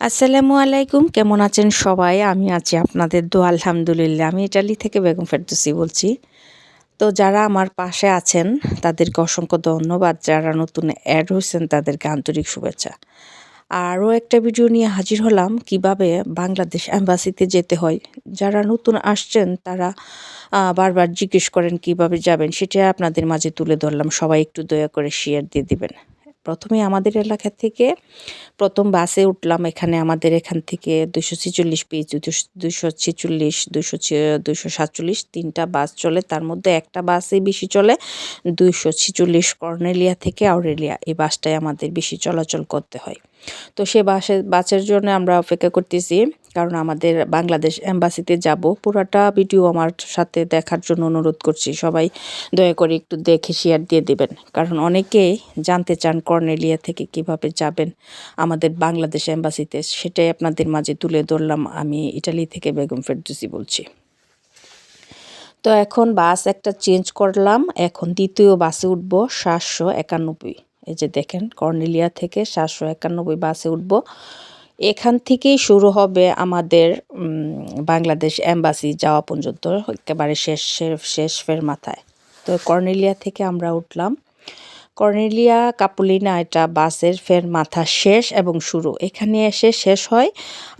আসসালামু আলাইকুম, কেমন আছেন সবাই? আমি আছি আপনাদের দো আলহামদুলিল্লাহ। আমি ইটালি থেকে বেগম ফেরদৌসি বলছি। তো যারা আমার পাশে আছেন, তাদেরকে অসংখ্য ধন্যবাদ। যারা নতুন অ্যাড হয়েছেন, তাদেরকে আন্তরিক শুভেচ্ছা। আরও একটা ভিডিও নিয়ে হাজির হলাম, কীভাবে বাংলাদেশ অ্যাম্বাসিতে যেতে হয়। যারা নতুন আসছেন, তারা বারবার জিজ্ঞেস করেন কীভাবে যাবেন, সেটা আপনাদের মাঝে তুলে ধরলাম। সবাই একটু দয়া করে শেয়ার দিয়ে দিবেন। প্রথমে আমাদের এলাকা থেকে প্রথম বাসে উঠলাম এখানে আমাদের এখান থেকে দুশো ছেচল্লিশ পিস দুশো ছেচল্লিশ দুশো দুশো সাতচল্লিশ তিনটা বাস চলে। তার মধ্যে একটা বাসে বেশি চলে দুশো ছেচল্লিশ কর্নেলিয়া থেকে আউরেলিয়া এই বাসটাই আমাদের বেশি চলাচল করতে হয়। তো সে বাসে, বাসের জন্য আমরা অপেক্ষা করতেছি, কারণ আমাদের বাংলাদেশ এম্বাসিতে যাব। পুরাটা ভিডিও আমার সাথে দেখার জন্য অনুরোধ করছি, সবাই দয়া করে একটু দেখে শেয়ার দিয়ে দেবেন। কারণ অনেকেই জানতে চান কর্নেলিয়া থেকে কীভাবে যাবেন আমাদের বাংলাদেশ এম্বাসিতে, সেটাই আপনাদের মাঝে তুলে ধরলাম। আমি ইটালি থেকে বেগম ফেরদুসি বলছি। তো এখন বাস একটা চেঞ্জ করলাম, এখন দ্বিতীয় বাসে উঠবো সাতশো একানব্বই। এই যে দেখেন, কর্নেলিয়া থেকে সাতশো একানব্বই বাসে উঠব। এখান থেকেই শুরু হবে আমাদের বাংলাদেশ অ্যাম্বাসি যাওয়া পর্যন্ত, একেবারে শেষ শেষ ফের মাথায়। তো কর্নেলিয়া থেকে আমরা উঠলাম। কর্নেলিয়া কাপুলিনা, এটা বাসের ফের মাথা শেষ এবং শুরু। এখানে এসে শেষ হয়,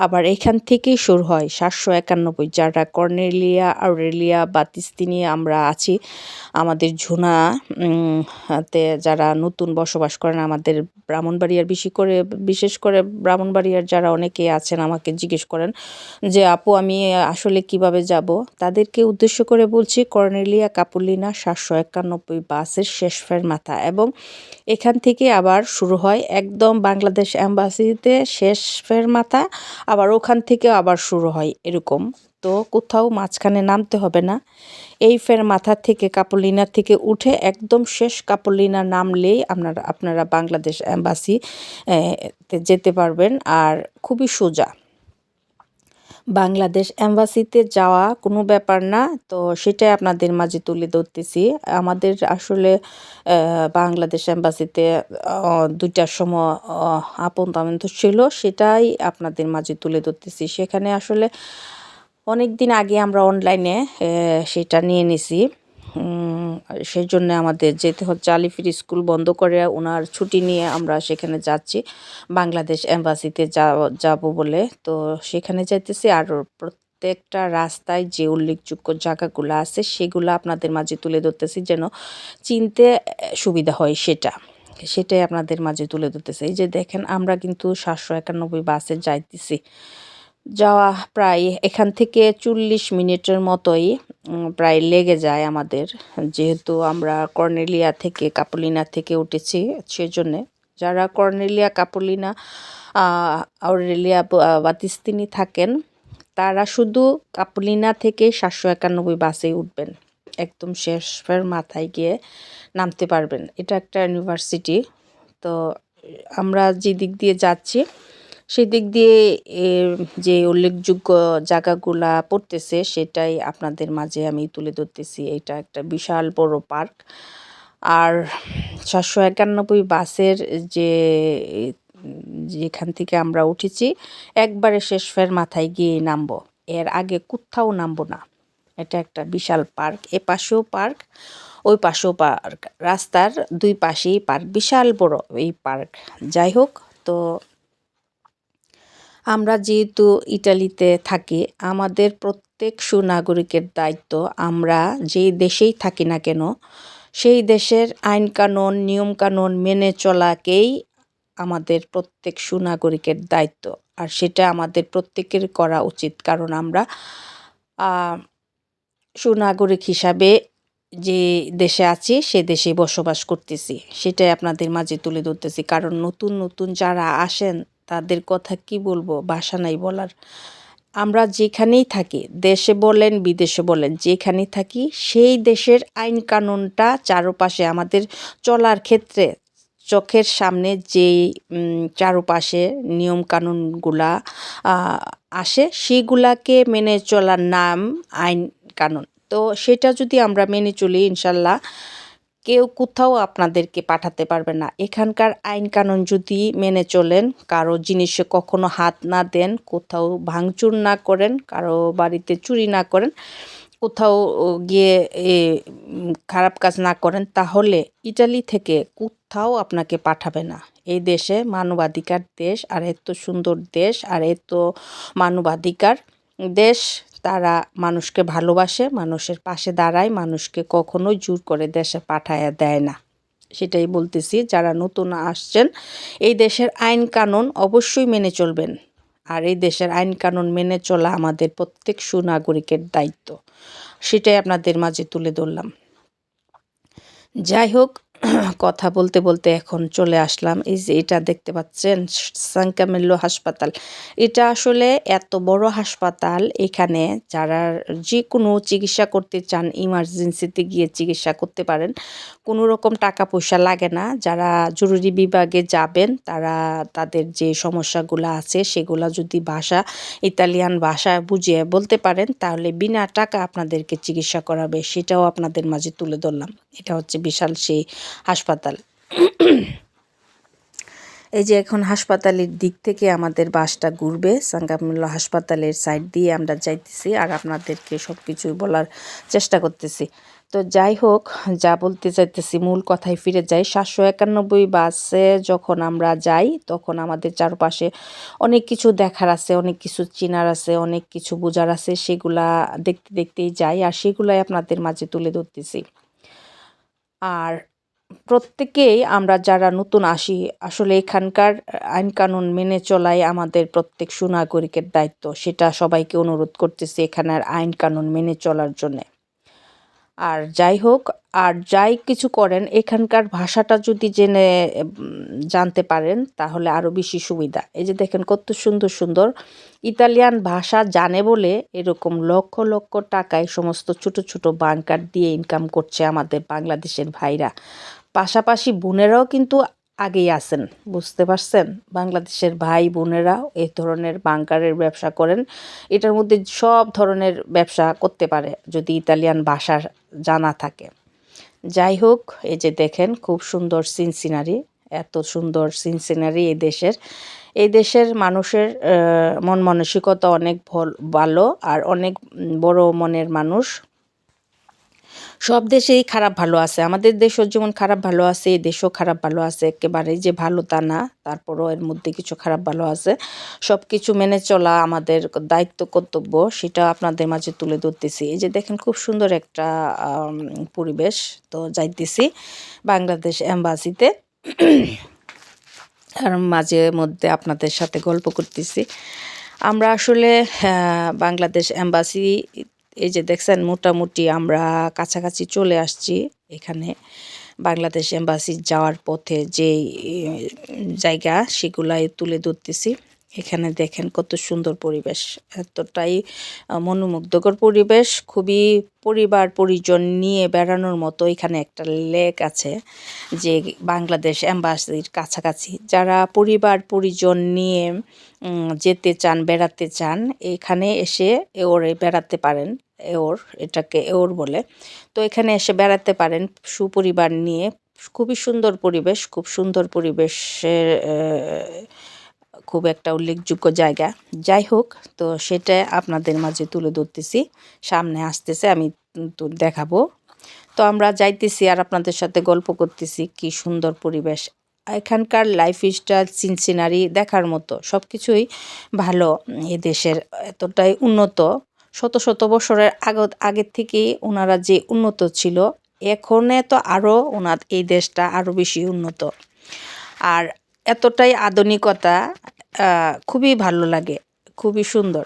আবার এখান থেকেই শুরু হয়। সাতশো একানব্বই, যারা কর্নেলিয়া আউরেলিয়া বা তিস্তিনি আমরা আছি, আমাদের ঝুনা তে যারা নতুন বসবাস করেন, আমাদের ব্রাহ্মণবাড়িয়ার বেশি করে, বিশেষ করে ব্রাহ্মণবাড়িয়ার যারা অনেকে আছেন, আমাকে জিজ্ঞেস করেন যে, আপু, আমি আসলে কীভাবে যাব? তাদেরকে উদ্দেশ্য করে বলছি, কর্নেলিয়া কাপুলিনা, সাতশো একানব্বই বাসের শেষ ফের মাথা এবং এখান থেকে আবার শুরু হয় একদম বাংলাদেশ অ্যাম্বাসিতে শেষ ফের মাথা, আবার ওখান থেকে আবার শুরু হয় এরকম। তো কোথাও মাঝখানে নামতে হবে না। এই ফের মাথা থেকে কাপলিনা থেকে উঠে একদম শেষ কাপলিনা নামলেই আপনারা আপনারা বাংলাদেশ অ্যাম্বাসি যেতে পারবেন, আর খুবই সোজা। বাংলাদেশ অ্যাম্বাসিতে যাওয়া কোনো ব্যাপার না, তো সেটাই আপনাদের মাঝে তুলে ধরতেছি। আমাদের আসলে বাংলাদেশ অ্যাম্বাসিতে দুইটার সময় আপন তামন্ত ছিল, সেটাই আপনাদের মাঝে তুলে ধরতেছি। সেখানে আসলে অনেক দিন আগে আমরা অনলাইনে সেটা নিয়ে নিছি। সেই জন্য আমাদের যেতে হচ্ছে। আলিফির স্কুল বন্ধ করে ওনার ছুটি নিয়ে আমরা সেখানে যাচ্ছি। বাংলাদেশ অ্যাম্বাসিতে যাব বলে। তো সেখানে যাইতেছি আর প্রত্যেকটা রাস্তায় যে উল্লেখযোগ্য জায়গাগুলো আছে সেগুলো আপনাদের মাঝে তুলে ধরতেছি যেন চিনতে সুবিধা হয় সেটা। সেটাই আপনাদের মাঝে তুলে ধরতেছে। এই যে দেখেন, আমরা কিন্তু সাতশো একানব্বই বাসে যাইতেছি। যাওয়া প্রায় এখান থেকে চল্লিশ মিনিটের মতোই প্রায় লেগে যায় আমাদের। যেহেতু আমরা কর্নেলিয়া থেকে কাপলিনা থেকে উঠেছি সেজন্যে। যারা কর্নেলিয়া, কাপলিনা আউরেলিয়া বাতিস্তিনি থাকেন, তারা শুধু কাপলিনা থেকে সাতশো একানব্বই বাসে উঠবেন। একদম শেষের মাথায় গিয়ে নামতে পারবেন। এটা একটা ইউনিভার্সিটি। তো আমরা যে দিক দিয়ে যাচ্ছি সেদিক দিয়ে এর যে উল্লেখযোগ্য জায়গাগুলা পড়তেছে, সেটাই আপনাদের মাঝে আমি তুলে ধরতেছি। এটা একটা বিশাল বড় পার্ক। আর সাতশো একানব্বই বাসের যে, যেখান থেকে আমরা উঠেছি, একবারে শেষ ফের মাথায় গিয়ে নামবো। এর আগে কোথাও নামবো না। এটা একটা বিশাল পার্ক। এ পাশেও পার্ক, ওই পাশেও পার্ক। রাস্তার দুই পাশেই পার্ক। বিশাল বড় এই পার্ক। যাই হোক, তো আমরা যেহেতু ইটালিতে থাকি, আমাদের প্রত্যেক সুনাগরিকের দায়িত্ব আমরা যেই দেশেই থাকি না কেন, সেই দেশের আইন কানুন নিয়মকানুন মেনে চলাকেই আমাদের প্রত্যেক সুনাগরিকের দায়িত্ব। আর সেটা আমাদের প্রত্যেকের করা উচিত। কারণ আমরা সুনাগরিক হিসাবে যে দেশে আছি, সে দেশে বসবাস করতেছি। সেটাই আপনাদের মাঝে তুলে ধরতেছি। কারণ নতুন নতুন যারা আসেন তাদের কথা কি বলব? বাসা নাই বলার। আমরা যেখানেই থাকি, দেশে বলেন, বিদেশে বলেন, যেখানেই থাকি, সেই দেশের আইন কানুনটা চারপাশে আমাদের চলার ক্ষেত্রে চোখের সামনে যেই চারপাশে নিয়ম কানুনগুলা আসে, সেগুলাকে মেনে চলার নাম আইন কানুন। তো সেটা যদি আমরা মেনে চলি, ইনশাল্লাহ কেউ কোথাও আপনাদেরকে পাঠাতে পারবে না। এখানকার আইন কানুন যদি মেনে চলেন, কারও জিনিসে কখনো হাত না দেন, কোথাও ভাঙচুর না করেন, কারও বাড়িতে চুরি না করেন, কোথাও গিয়ে খারাপ কাজ না করেন, তাহলে ইটালি থেকে কোথাও আপনাকে পাঠাবে না। এই দেশে মানবাধিকার দেশ, আর এত সুন্দর দেশ, আর এত মানবাধিকার দেশ তারা মানুষকে ভালোবাসে, মানুষের পাশে দাঁড়ায়, মানুষকে কখনোই জোর করে দেশে পাঠায়া দেয় না। সেটাই বলতেছি, যারা নতুন আসছেন, এই দেশের আইন কানুন অবশ্যই মেনে চলবেন। আর এই দেশের আইন কানুন মেনে চলা আমাদের প্রত্যেক সুনাগরিকের দায়িত্ব। সেটাই আপনাদের মাঝে তুলে ধরলাম। যাই হোক কথা বলতে বলতে এখন চলে আসলাম। এই যে এটা দেখতে পাচ্ছেন সাংকামেল্লো হাসপাতাল। এটা আসলে এত বড় হাসপাতাল, এখানে যারা যে কোনো চিকিৎসা করতে চান ইমার্জেন্সিতে গিয়ে চিকিৎসা করতে পারেন, কোনো রকম টাকা পয়সা লাগে না। যারা জরুরি বিভাগে যাবেন, তারা তাদের যে সমস্যাগুলো আছে, সেগুলো যদি ভাষা, ইতালিয়ান ভাষা বুঝিয়ে বলতে পারেন, তাহলে বিনা টাকা আপনাদেরকে চিকিৎসা করাবে। সেটাও আপনাদের মাঝে তুলে ধরলাম। এটা হচ্ছে বিশাল সেই হাসপাতাল। এই যে এখন হাসপাতালের দিক থেকে আমাদের বাসটা ঘুরবে, সাঙ্গামুল্লা হাসপাতালের সাইড দিয়ে আমরা যাইতেছি আর আপনাদেরকে সব কিছুই বলার চেষ্টা করতেছি। তো যাই হোক, যা বলতে চাইতেছি, মূল কথায় ফিরে যাই। সাতশো একানব্বই বাসে যখন আমরা যাই, তখন আমাদের চারপাশে অনেক কিছু দেখার আছে, অনেক কিছু চিনার আছে, অনেক কিছু বোঝার আছে, সেগুলা দেখতে দেখতেই যাই আর সেগুলাই আপনাদের মাঝে তুলে ধরতেছি। আর প্রত্যেকেই আমরা যারা নতুন আসি, আসলে এখানকার আইন কানুন মেনে চলাই আমাদের প্রত্যেক সুনাগরিকের দায়িত্ব। সেটা সবাইকে অনুরোধ করতেছি এখানের আইন কানুন মেনে চলার জন্যে। আর যাই হোক, আর যাই কিছু করেন, এখানকার ভাষাটা যদি জেনে, জানতে পারেন, তাহলে আরও বেশি সুবিধা। এই যে দেখেন কত সুন্দর সুন্দর ইতালিয়ান ভাষা জানে বলে এরকম লক্ষ লক্ষ টাকায় সমস্ত ছোট ছোট বাংকার দিয়ে ইনকাম করছে আমাদের বাংলাদেশের ভাইরা। পাশাপাশি বোনেরাও কিন্তু আগেই আছেন, বুঝতে পারছেন? বাংলাদেশের ভাই বোনেরা এই ধরনের বাংকারের ব্যবসা করেন। এটার মধ্যে সব ধরনের ব্যবসা করতে পারে যদি ইতালিয়ান ভাষার জানা থাকে। যাই হোক, এই যে দেখেন খুব সুন্দর সিন সিনারি এত সুন্দর সিন সিনারি এই দেশের। এই দেশের মানুষের মন মানসিকতা অনেক ভালো আর অনেক বড় মনের মানুষ। সব দেশেই খারাপ ভালো আছে। আমাদের দেশও যেমন খারাপ ভালো আছে, এই দেশও খারাপ ভালো আছে। একেবারে যে ভালো তা না, তারপরও এর মধ্যে কিছু খারাপ ভালো আছে। সব কিছু মেনে চলা আমাদের দায়িত্ব, কর্তব্য, সেটা আপনাদের মাঝে তুলে ধরতেছি। এই যে দেখেন খুব সুন্দর একটা পরিবেশ তো যাইতেছি বাংলাদেশ অ্যাম্বাসিতে আর মাঝে মধ্যে আপনাদের সাথে গল্প করতেছি। আমরা আসলে বাংলাদেশ অ্যাম্বাসি এই যে দেখছেন, মোটামুটি আমরা কাছাকাছি চলে আসছি এখানে। বাংলাদেশ এম্বাসি যাওয়ার পথে যে জায়গা সেগুলাই তুলে ধরতেছি। এখানে দেখেন কত সুন্দর পরিবেশ। এতটাই মনোমুগ্ধকর পরিবেশ, খুবই পরিবার, পরিজন নিয়ে বেড়ানোর মতো এখানে একটা লেক আছে, যে বাংলাদেশ অ্যাম্বাসির কাছাকাছি। যারা পরিবার, পরিজন নিয়ে যেতে চান, বেড়াতে চান, এখানে এসে ওরে বেড়াতে পারেন, এওর, এটাকে এওর বলে। তো এখানে এসে বেড়াতে পারেন, সুপরিবার নিয়ে। খুবই সুন্দর পরিবেশ, খুব সুন্দর পরিবেশের খুব একটা উল্লেখযোগ্য জায়গা। যাই হোক, তো সেটা আপনাদের মাঝে তুলে ধরতেছি। সামনে আসতেছে, আমি দেখাবো। তো আমরা যাইতেছি আর আপনাদের সাথে গল্প করতেছি কি সুন্দর পরিবেশ। এখানকার লাইফ স্টাইল সিনসিনারি দেখার মতো। সব কিছুই ভালো। এ দেশের এতটাই উন্নত। শত শত বছরের আগত, আগের থেকেই ওনারা যে উন্নত ছিল, এখনে তো আরও ওনার এই দেশটা আরও বেশি উন্নত। আর এতটাই আধুনিকতা খুবই ভালো লাগে, খুবই সুন্দর।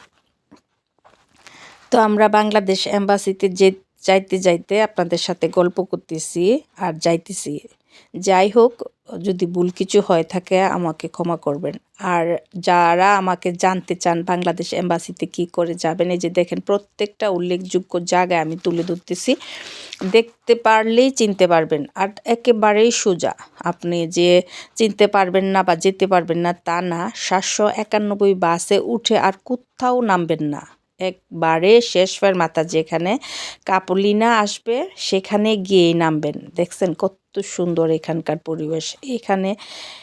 তো আমরা বাংলাদেশ অ্যাম্বাসিতে যে যাইতে যাইতে আপনাদের সাথে গল্প করতেছি আর যাইতেছি। যাই হোক, যদি ভুল কিছু হয়ে থাকে, আমাকে ক্ষমা করবেন। আর যারা আমাকে জানতে চান বাংলাদেশ এম্বাসিতে কি করে যাবেন, এই যে দেখেন, প্রত্যেকটা উল্লেখযোগ্য জায়গায় আমি তুলে ধরতেছি। দেখতে পারলেই চিনতে পারবেন। আর একেবারেই সোজা, আপনি যে চিনতে পারবেন না বা যেতে পারবেন না, তা না, সাতশো একানব্বই বাসে উঠে আর কোথাও নামবেন না। একবারে শেষ মাথা যেখানে, কাপলিনা আসবে, সেখানে গিয়ে নামবেন। দেখছেন কত সুন্দর এখানকার পরিবেশ। এখানে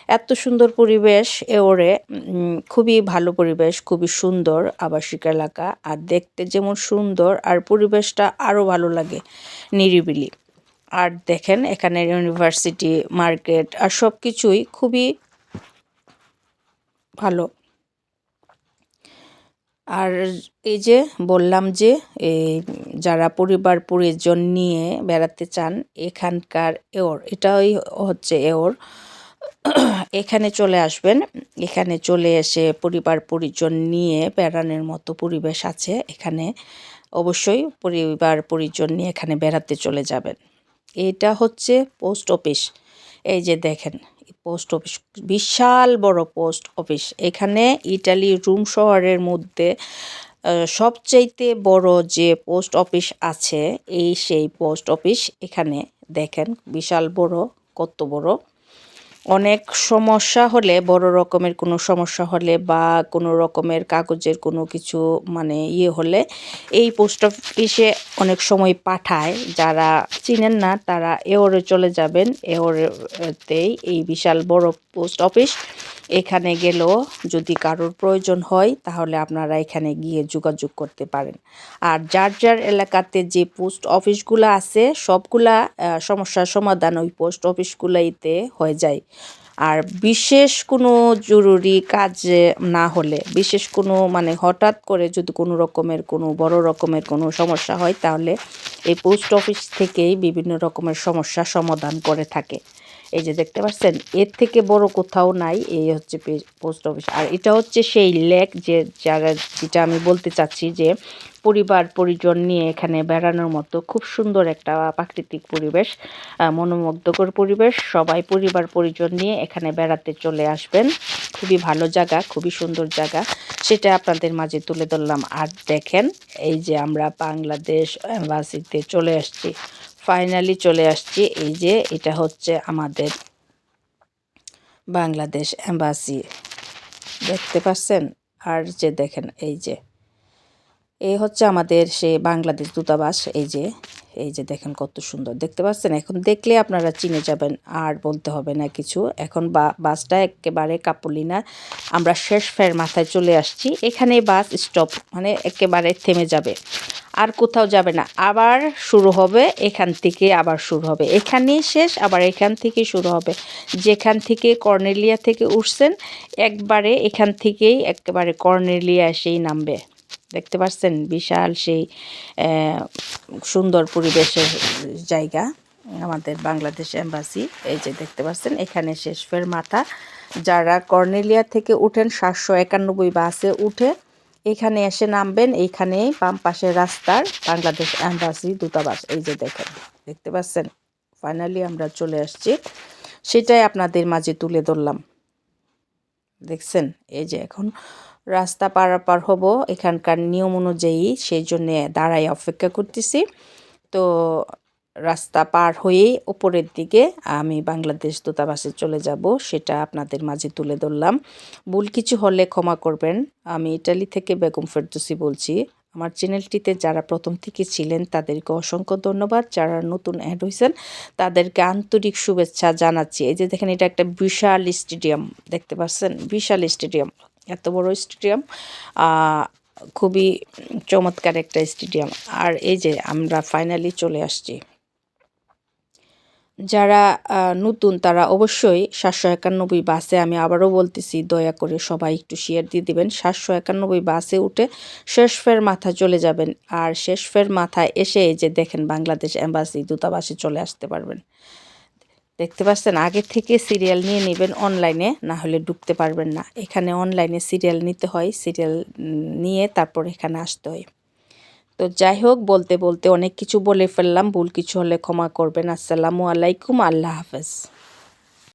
এত সুন্দর পরিবেশ ওরে খুবই ভালো পরিবেশ, খুবই সুন্দর আবাসিক এলাকা। আর দেখতে যেমন সুন্দর, আর পরিবেশটা আরও ভালো লাগে নিরিবিলি। আর দেখেন এখানে ইউনিভার্সিটি, মার্কেট, আর সব কিছুই খুবই ভালো। আর এই যে বললাম যে যারা পরিবার পরিজন নিয়ে বেড়াতে চান, এখানকার এওর, এটাই হচ্ছে এওর। এখানে চলে আসবেন, এখানে চলে এসে পরিবার পরিজন নিয়ে বেড়ানোর মতো পরিবেশ আছে এখানে। অবশ্যই পরিবার পরিজন নিয়ে এখানে বেড়াতে চলে যাবেন। এটা হচ্ছে পোস্ট অফিস। এই যে দেখেন পোস্ট অফিস, বিশাল বড় পোস্ট অফিস। এখানে ইটালি রুম শহরের মধ্যে সবচাইতে বড় যে পোস্ট অফিস আছে, এই সেই পোস্ট অফিস এখানে দেখেন, বিশাল বড়, কত বড়। অনেক সমস্যা হলে, বড় রকমের কোনো সমস্যা হলে বা কোনো রকমের কাগজের কোনো কিছু মানে ইয়ে হলে এই পোস্ট অফিসে অনেক সময় পাঠায়। যারা চিনেন না, তারা এওরে চলে যাবেন এওরেতেই এই বিশাল বড় পোস্ট অফিস। এখানে গেলেও যদি কারোর প্রয়োজন হয়, তাহলে আপনারা এখানে গিয়ে যোগাযোগ করতে পারেন। আর যার যার এলাকাতে যে পোস্ট অফিসগুলো আছে, সবগুলা সমস্যার সমাধান ওই পোস্ট অফিসগুলোইতে হয়ে যায়। আর বিশেষ কোনো জরুরি কাজ না হলে, বিশেষ কোনো মানে হঠাৎ করে যদি কোনো রকমের কোনো বড় রকমের কোনো সমস্যা হয়, তাহলে এই পোস্ট অফিস থেকেই বিভিন্ন রকমের সমস্যা সমাধান করে থাকে। এই যে দেখতে পাচ্ছেন, এর থেকে বড় কোথাও নাই, এই হচ্ছে পোস্ট অফিস। আর এটা হচ্ছে সেই লেক যে যারা যেটা আমি বলতে চাচ্ছি যে পরিবার, পরিজন নিয়ে এখানে বেড়ানোর মতো খুব সুন্দর একটা প্রাকৃতিক পরিবেশ মনোমুগ্ধকর পরিবেশ। সবাই পরিবার, পরিজন নিয়ে এখানে বেড়াতে চলে আসবেন। খুবই ভালো জায়গা, খুবই সুন্দর জায়গা। সেটা আপনাদের মাঝে তুলে ধরলাম। আর দেখেন, এই যে আমরা বাংলাদেশ এম্বাসিতে চলে আসছি। ফাইনালি চলে আসছি, এই যে এটা হচ্ছে আমাদের বাংলাদেশ অ্যাম্বাসি দেখতে পাচ্ছেন? আর যে দেখেন, এই যে এই হচ্ছে আমাদের সে বাংলাদেশ দূতাবাস, এই যে এই যে দেখেন কত সুন্দর। দেখতে পাচ্ছেন? এখন দেখলে আপনারা চিনে যাবেন, আর বলতে হবে না কিছু। এখন বাসটা একেবারে কাপুলিনা আমরা শেষ ফের মাথায় চলে আসছি। এখানে বাস স্টপ মানে একেবারে থেমে যাবে। আর কোথাও যাবে না। আবার শুরু হবে, এখান থেকে আবার শুরু হবে। এখানেই শেষ, আবার এখান থেকে শুরু হবে। যেখান থেকে কর্নেলিয়া থেকে উঠছেন, একবারে এখান থেকেই একেবারে কর্নেলিয়া এসেই নামবে। দেখতে পাচ্ছেন বিশাল সেই সুন্দর পরিবেশের জায়গা আমাদের বাংলাদেশ এম্বাসি। এই যে দেখতে পাচ্ছেন, এখানে শেষ ফের মাথা। যারা কর্নেলিয়া থেকে উঠেন, সাতশো একানব্বই বাসে উঠে এখানে এসে নামবেন এইখানে বাম পাশের রাস্তার বাংলাদেশ এম্বাসি দূতাবাস। এই যে দেখেন, দেখতে পাচ্ছেন? ফাইনালি আমরা চলে আসছি। সেটাই আপনাদের মাঝে তুলে ধরলাম। দেখছেন? এই যে এখন রাস্তা পারাপার হব, এখানকার নিয়ম অনুযায়ী সেই জন্যে দাঁড়াই অপেক্ষা করতেছি। তো রাস্তা পার হয়ে ওপরের দিকে আমি বাংলাদেশ দূতাবাসে চলে যাব, সেটা আপনাদের মাঝে তুলে ধরলাম। ভুল কিছু হলে ক্ষমা করবেন। আমি ইটালি থেকে বেগম ফেরদুসি বলছি। আমার চ্যানেলটিতে যারা প্রথম থেকে ছিলেন, তাদেরকে অসংখ্য ধন্যবাদ। যারা নতুন অ্যাড হয়েছেন তাদেরকে আন্তরিক শুভেচ্ছা জানাচ্ছি। এই যে দেখেন, এটা একটা বিশাল স্টেডিয়াম দেখতে পাচ্ছেন? বিশাল স্টেডিয়াম এত বড় স্টেডিয়াম খুবই চমৎকার একটা স্টেডিয়াম আর এই যে আমরা ফাইনালি চলে আসছি। যারা নতুন তারা অবশ্যই সাতশো একানব্বই বাসে আমি আবারও বলতেছি, দয়া করে সবাই একটু শেয়ার দিয়ে দিবেন। সাতশো একানব্বই বাসে উঠে শেষ ফের মাথা চলে যাবেন আর শেষ ফের মাথায় এসে যে দেখেন বাংলাদেশ অ্যাম্বাসি দূতাবাসে চলে আসতে পারবেন। দেখতে পাচ্ছেন, আগে থেকে সিরিয়াল নিয়ে নেবেন অনলাইনে না হলে ঢুকতে পারবেন না। এখানে অনলাইনে সিরিয়াল নিতে হয় সিরিয়াল নিয়ে তারপর এখানে আসতে হয়। তো যাই হোক, বলতে বলতে অনেক কিছু বলে ফেললাম। ভুল কিছু হলে ক্ষমা করবেন। আসসালামু আলাইকুম। আল্লাহ হাফেজ।